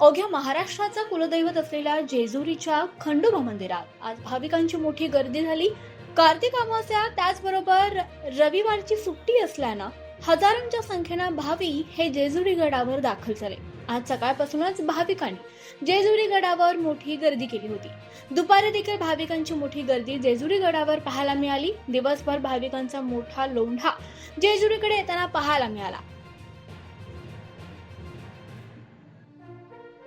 अवघ्या महाराष्ट्राचा कुलदैवत असलेल्या जेजुरीच्या खंडोबा मंदिरात आज भाविकांची मोठी गर्दी झाली. कार्तिक अमावस्या त्याचबरोबर रविवारची सुट्टी असल्यानं हजारांच्या संख्येनं भावी हे जेजुरी गडावर दाखल झाले. आज सकाळपासूनच भाविकांनी जेजुरी गडावर मोठी गर्दी केली होती. दुपारी देखील भाविकांची मोठी गर्दी जेजुरी गडावर पाहायला मिळाली. दिवसभर भाविकांचा मोठा लोंढा जेजुरीकडे येताना पाहायला मिळाला.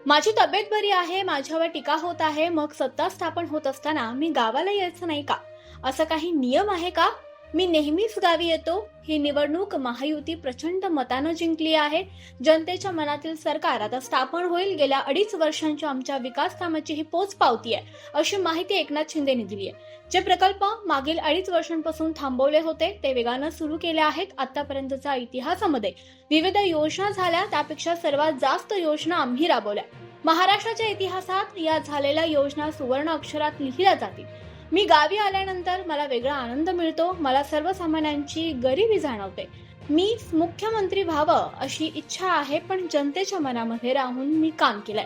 माझी तब्येत बरी आहे माझ्यावर टीका होत आहे मग सत्ता स्थापन होत असताना मी गावाला यायचं नाही का? असं काही नियम आहे का? मी नेहमीच गावी येतो. ही निवडणूक महायुती प्रचंड मतानं जिंकली आहे. जनतेच्या मनातील सरकार आता स्थापन होईल. गेल्या अडीच वर्षांच्या आमच्या विकास कामाची ही पोच पावती आहे अशी माहिती एकनाथ शिंदेने दिली आहे जे प्रकल्प मागील अडीच वर्षांपासून थांबवले होते ते वेगानं सुरू केले आहेत. आतापर्यंतच्या इतिहासामध्ये विविध योजना झाल्या. त्यापेक्षा सर्वात जास्त योजना आम्ही राबवल्या. महाराष्ट्राच्या इतिहासात या झालेल्या योजना सुवर्ण अक्षरात लिहिल्या जातील. मी गावी आल्यानंतर मला वेगळा आनंद मिळतो. मला सर्वसामान्यांची गरिबी जाणवते. मी मुख्यमंत्री व्हावं अशी इच्छा आहे पण जनतेच्या मनामध्ये राहून मी काम केलंय.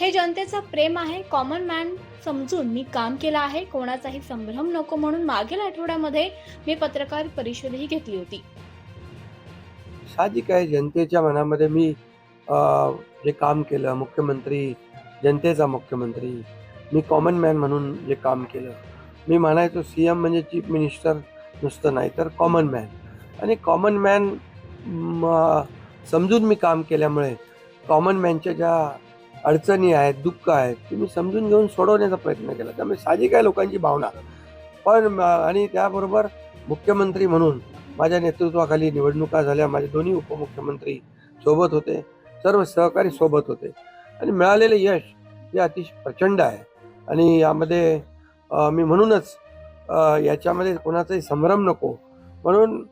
हे जनतेचं प्रेम आहे. कॉमन मॅन समजून मी काम केलं आहे. कोणाचाही संभ्रम नको म्हणून मागील आठवड्यामध्ये मी पत्रकार परिषदही घेतली होती. साहजिक आहे जनतेच्या मनामध्ये मी जे काम केलं मुख्यमंत्री जनतेचा मुख्यमंत्री मी कॉमन मॅन म्हणून जे काम केलं मी म्हणायचो सी एम म्हणजे चीफ मिनिस्टर नुसतं नाही तर कॉमन मॅन. आणि कॉमन मॅन समजून मी काम केल्यामुळे कॉमन मॅनच्या ज्या अडचणी आहेत दुःख आहेत ते मी समजून घेऊन सोडवण्याचा प्रयत्न केला. त्यामुळे साहजिक आहे लोकांची भावना. पण आणि त्याबरोबर मुख्यमंत्री म्हणून माझ्या नेतृत्वाखाली निवडणुका झाल्या. माझे दोन्ही उपमुख्यमंत्री सोबत होते सर्व सहकारी सोबत होते. आणि मिळालेले यश हे अतिशय प्रचंड आहे. आणि यामध्ये मी म्हणूनच याच्यामध्ये कोणाचाही संभ्रम नको. म्हणून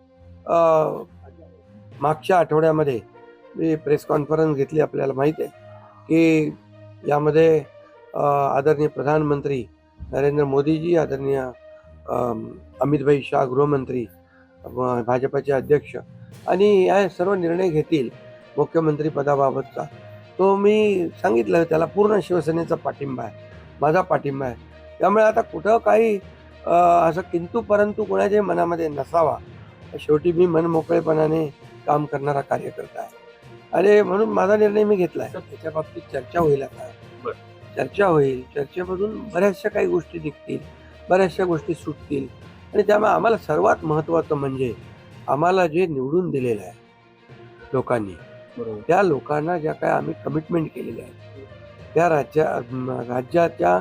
मागच्या आठवड्यामध्ये मी प्रेस कॉन्फरन्स घेतली आपल्याला माहीत आहे की यामध्ये आदरणीय प्रधानमंत्री नरेंद्र मोदीजी आदरणीय अमितभाई शाह गृहमंत्री भाजपाचे अध्यक्ष आणि या सर्व निर्णय घेतील मुख्यमंत्री पदाबाबतचा. तो मी सांगितलं त्याला पूर्ण शिवसेनेचा पाठिंबा आहे. माझा पाठिंबा आहे. त्यामुळे आता कुठं काही असं किंतु परंतु कोणाच्याही मनामध्ये नसावा. शेवटी मी मनमोकळेपणाने काम करणारा कार्यकर्ता आहे. आणि म्हणून माझा निर्णय मी घेतला आहे त्याच्या बाबतीत चर्चा होईल आता. चर्चा होईल. चर्चेमधून बऱ्याचशा काही गोष्टी निघतील. बऱ्याचशा गोष्टी सुटतील. आणि त्यामुळे आम्हाला सर्वात महत्त्वाचं म्हणजे आम्हाला जे निवडून दिलेलं आहे लोकांनी त्या लोकांना ज्या काय आम्ही कमिटमेंट केलेल्या आहेत त्या राज्या राज्याच्या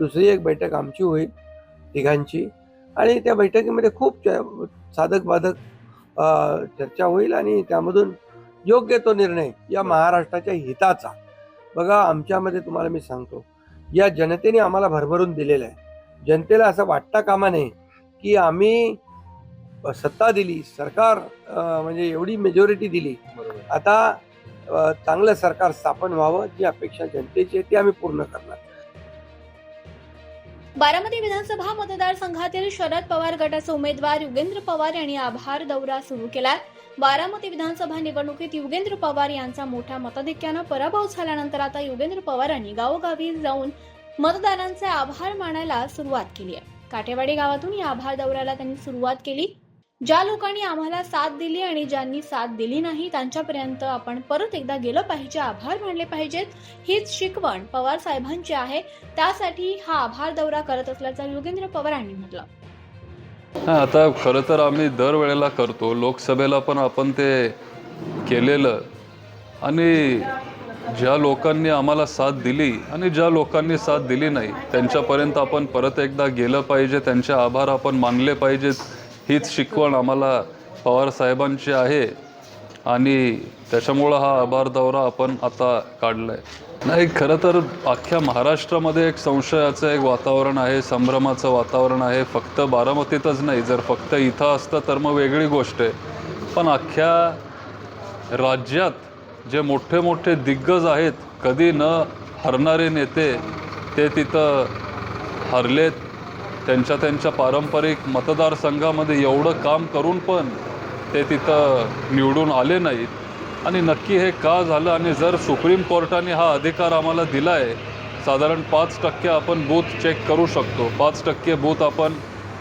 दुसरी एक बैठक आमची होईल तिघांची. आणि त्या बैठकीमध्ये खूप साधक बाधक चर्चा होईल आणि त्यामधून योग्य तो निर्णय या महाराष्ट्राच्या हिताचा. बघा आमच्यामध्ये तुम्हाला मी सांगतो या जनतेने आम्हाला भरभरून दिलेलं आहे. जनतेला असं वाटता कामा नये की आम्ही सत्ता दिली सरकार म्हणजे एवढी मेजॉरिटी दिली. आता चांगलं सरकार स्थापन व्हावं जी अपेक्षा जनतेची आहे ती आम्ही पूर्ण करणार. बारामती विधानसभा मतदारसंघातील शरद पवार गटाचे उमेदवार युगेंद्र पवार यांनी आभार दौरा सुरू केला बारामती विधानसभा निवडणुकीत युगेंद्र पवार यांचा मोठ्या मताधिक्यानं पराभव झाल्यानंतर आता युगेंद्र पवारांनी गावोगावी जाऊन मतदारांचे आभार मानायला सुरुवात केली आहे. काटेवाडी गावातून या आभार दौऱ्याला त्यांनी सुरुवात केली. ज्या लोकांनी आम्हाला साथ दिली आणि ज्यांनी साथ दिली नाही त्यांच्यापर्यंत आपण परत एकदा गेलं पाहिजे आभार मानले पाहिजेत. हीच शिकवण पवार साहेबांची आहे. त्यासाठी हा आभार दौरा करत असल्याचं योगेंद्र पवारांनी म्हटलं. आता खरं तर आम्ही दरवेळेला करतो. लोकसभेला पण आपण ते केलेलं. आणि ज्या लोकांनी आम्हाला साथ दिली आणि ज्या लोकांनी साथ दिली नाही त्यांच्यापर्यंत आपण परत एकदा गेलं पाहिजे. त्यांचे आभार आपण मानले पाहिजेत. हीच शिकवण आम्हाला पवार साहेबांची आहे. आणि त्याच्यामुळं हा आभार दौरा आपण आता काढला आहे नाही खरं तर अख्ख्या महाराष्ट्रामध्ये एक संशयाचं एक वातावरण आहे संभ्रमाचं वातावरण आहे. फक्त बारामतीतच नाही जर फक्त इथं असतं तर मग वेगळी गोष्ट आहे. पण अख्ख्या राज्यात जे मोठे मोठे दिग्गज आहेत कधी न हरणारे नेते ते तिथं हरलेत. त्यांच्या त्यांच्या पारंपरिक मतदारसंघामध्ये एवढं काम करून पण ते तिथं निवडून आले नाहीत. आणि नक्की हे का झालं आणि जर सुप्रीम कोर्टाने हा अधिकार आम्हाला दिला आहे साधारण पाच टक्के आपण बूथ चेक करू शकतो. पाच टक्के बूथ आपण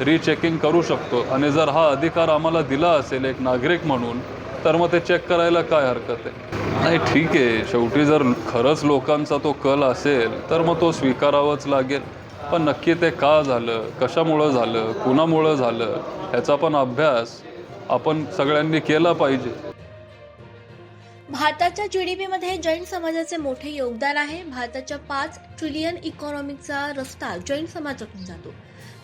रीचेकिंग करू शकतो. आणि जर हा अधिकार आम्हाला दिला असेल एक नागरिक म्हणून तर मग ते चेक करायला काय हरकत आहे? नाही ठीक आहे. शेवटी जर खरंच लोकांचा तो कल असेल तर मग तो स्वीकारावाच लागेल. पण नक्की ते का झालं? कशामुळं झालं? कुणामुळं झालं? ह्याचा पण अभ्यास आपण सगळ्यांनी केला पाहिजे. भारताच्या जी डी मध्ये जैन समाजाचे मोठे योगदान आहे. भारताच्या पाच ट्रिलियन इकॉनॉमीचा रस्ता जैन समाजातून जातो.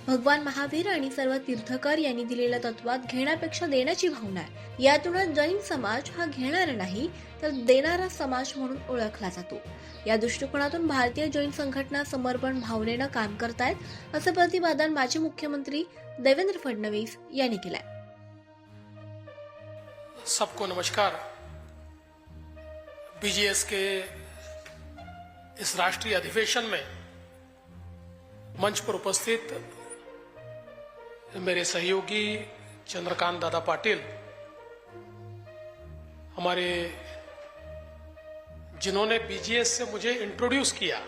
भगवान महावीर आणि सर्व तीर्थकर यांनी दिलेल्या तत्वात घेण्यापेक्षा देण्याची भावना आहे. यातूनच जैन समाज हा घेणारा नाही तर देणारा समाज म्हणून ओळखला जातो. या दृष्टिकोनातून भारतीय जैन संघटना समर्पण भावनेनं काम करतायत असं प्रतिपादन माजी मुख्यमंत्री देवेंद्र फडणवीस यांनी केलंय. सबको नमस्कार. बीजीएस के इस राष्ट्रीय अधिवेशन में मंच पर उपस्थित मेरे सहयोगी चंद्रकांत दादा पाटिल, हमारे जिन्होंने बीजीएस से मुझे इंट्रोड्यूस किया,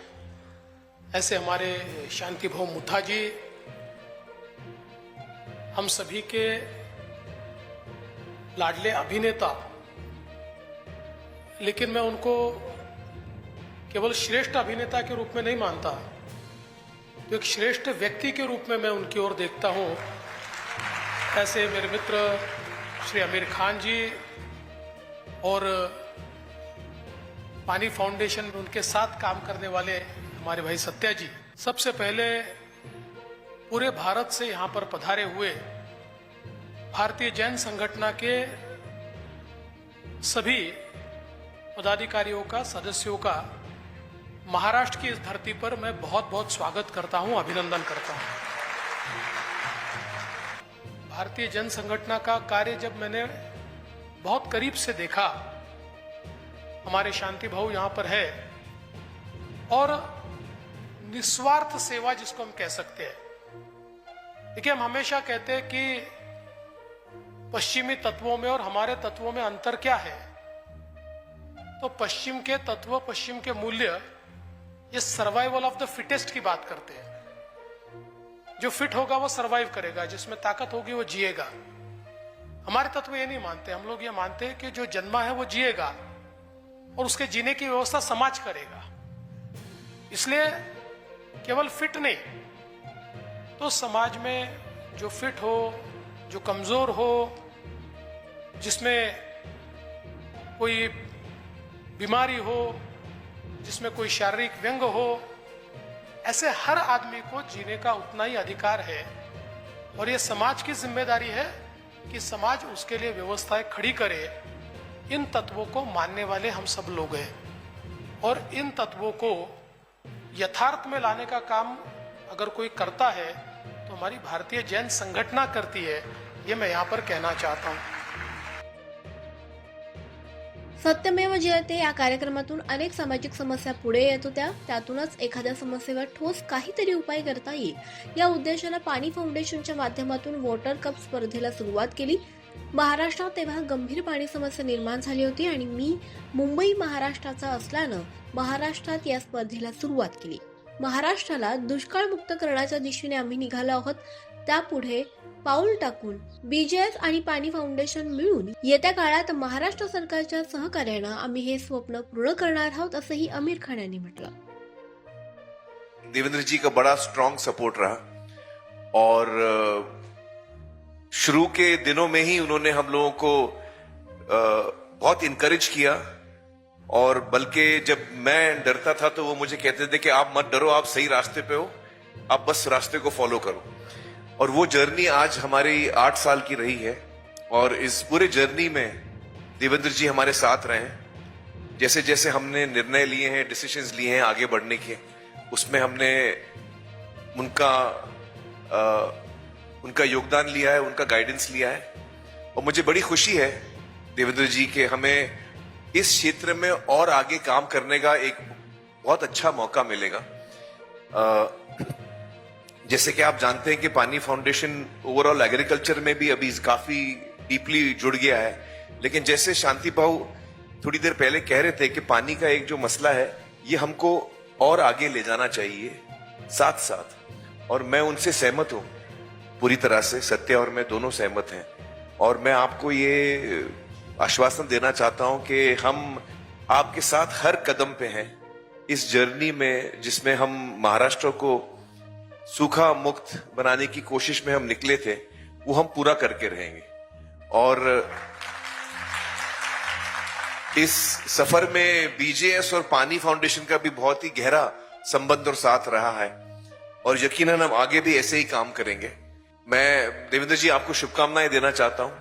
ऐसे हमारे शांति भाव मुथा जी हम सभी के लाडले अभिनेता। लेकिन मैं उनको केवल श्रेष्ठ अभिनेता के रूप में नहीं मानता। तो एक श्रेष्ठ व्यक्ति के रूप में मैं उनकी ओर देखता हूँ, ऐसे मेरे मित्र श्री आमिर खान जी और पानी फाउंडेशन में उनके साथ काम करने वाले हमारे भाई सत्या जी। सबसे पहले पूरे भारत से यहाँ पर पधारे हुए भारतीय जैन संगठना के सभी पदाधिकारियों का, सदस्यों का महाराष्ट्र की इस धरती पर मैं बहुत बहुत स्वागत करता हूँ, अभिनंदन करता हूँ। भारतीय जन संगठना का कार्य जब मैंने बहुत करीब से देखा, हमारे शांति भाऊ यहाँ पर है, और निस्वार्थ सेवा जिसको हम कह सकते हैं। देखिए, हम हमेशा कहते हैं कि पश्चिमी तत्वों में और हमारे तत्वों में अंतर क्या है? तो पश्चिम के तत्व, पश्चिम के मूल्य ये सर्वाइवल ऑफ़ द फिटेस्ट की बात करते हैं। जो फिट होगा वो सर्वाइव करेगा, जिसमें ताकत होगी वो जिएगा। हमारे तत्व ये नहीं मानते, हम लोग ये मानते हैं कि जो जन्मा है वो जिएगा, और उसके जीने की व्यवस्था समाज करेगा। इसलिए केवल फिट नहीं तो समाज में जो फिट हो, जो कमज़ोर हो, जिसमें कोई बीमारी हो जिसमें कोई शारीरिक व्यंग हो, ऐसे हर आदमी को जीने का उतना ही अधिकार है। और ये समाज की ज़िम्मेदारी है कि समाज उसके लिए व्यवस्थाएँ खड़ी करे। इन तत्वों को मानने वाले हम सब लोग हैं। और इन तत्वों को यथार्थ में लाने का काम अगर कोई करता है तो हमारी भारतीय जैन संगठना करती है, ये मैं यहाँ पर कहना चाहता हूँ। सत्यमेव जयते या कार्यक्रमातून अनेक सामाजिक समस्या पुढे येत होत्या. त्यातूनच एखाद्या समस्येवर ठोस काहीतरी उपाय करता येईल. या उद्देशानं पाणी फाउंडेशनच्या माध्यमातून वॉटर कप स्पर्धेला सुरुवात केली. महाराष्ट्रात तेव्हा गंभीर पाणी समस्या निर्माण झाली होती आणि मी मुंबई महाराष्ट्राचा असल्यानं महाराष्ट्रात या स्पर्धेला सुरुवात केली. महाराष्ट्राला दुष्काळमुक्त करण्याच्या दिशेने आम्ही निघालो आहोत. त्यापुढे पाऊल टाकून बीजेएस आणि पाणी फाउंडेशन मिळून येत्या काळात महाराष्ट्र सरकारच्या सहकार्यानं आम्ही हे स्वप्न पूर्ण करणार आहोत असंही आमिर खान यांनी म्हटलं. देवेंद्र जी का बड़ा स्ट्रांग सपोर्ट रहा. और शुरू के दिनों में ही उन्होंने हम लोगों को बहुत इनकरेज किया। और बल्कि जब मैं डरता था तो वो मुझे कहते थे कि आप मत डरो आप सही रास्ते पे हो आप बस रास्ते को फॉलो करो। और वो जर्नी आज हमारी आठ साल की रही है और इस पूरे जर्नी में देवेंद्र जी हमारे साथ रहे। हैं जैसे जैसे हमने निर्णय लिए हैं डिसीजंस लिए हैं आगे बढ़ने के उसमें हमने उनका अ, उनका योगदान लिया है उनका गाइडेंस लिया है। और मुझे बड़ी खुशी है देवेंद्र जी के हमें इस क्षेत्र में और आगे काम करने का एक बहुत अच्छा मौका मिलेगा। अ, जैसे कि आप जानते हैं कि पानी फाउंडेशन ओवरऑल एग्रीकल्चर में भी अभी काफ़ी डीपली जुड़ गया है। लेकिन जैसे शांति भाऊ थोड़ी देर पहले कह रहे थे कि पानी का एक जो मसला है, ये हमको और आगे ले जाना चाहिए साथ साथ और मैं उनसे सहमत हूँ, पूरी तरह से सत्य और मैं दोनों सहमत हैं। और मैं आपको ये आश्वासन देना चाहता हूँ कि हम आपके साथ हर कदम पे हैं। इस जर्नी में जिसमें हम महाराष्ट्र को सूखा, मुक्त बनाने की कोशिश में हम निकले थे, वो हम पूरा करके रहेंगे। और इस सफ़र में बीजेएस और पानी फाउंडेशन का भी बहुत ही गहरा संबंध और साथ रहा है। और यकीनन हम आगे भी ऐसे ही काम करेंगे। मैं, देवेंद्र जी, आपको शुभकामनाएँ देना चाहता हूँ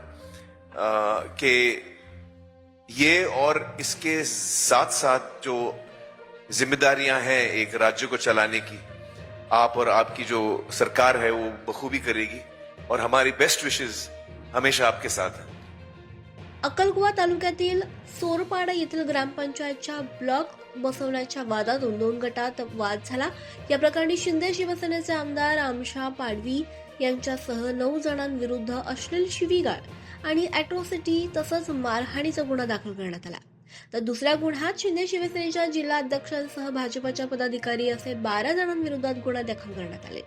कि ये और इसके साथ साथ जो जिम्मेदारियाँ हैं एक राज्य को चलाने की आप और आपकी जो सरकार है वो बखूबी करेगी और हमारी बेस्ट विशेस हमेशा आपके साथ हैं। अक्कलकुवा तालुक्यातील सोरपाडा येथील ग्रामपंचायतच्या ब्लॉक बसवण्याच्या वादातून दोन गटात वाद झाला. या प्रकरणी शिंदे शिवसेनेचे आमदार आमशा पाडवी यांच्यासह नऊ जणांविरुद्ध अश्लील शिवीगाळ आणि अॅट्रॉसिटी तसंच मारहाणीचा गुन्हा दाखल करण्यात आला. तर दुसऱ्या गुन्ह्यात शिंदे शिवसेनेच्या जिल्हा अध्यक्षांसह भाजपच्या पदाधिकारी असे बारा जणांविरोधात गुन्हा दाखल करण्यात आले.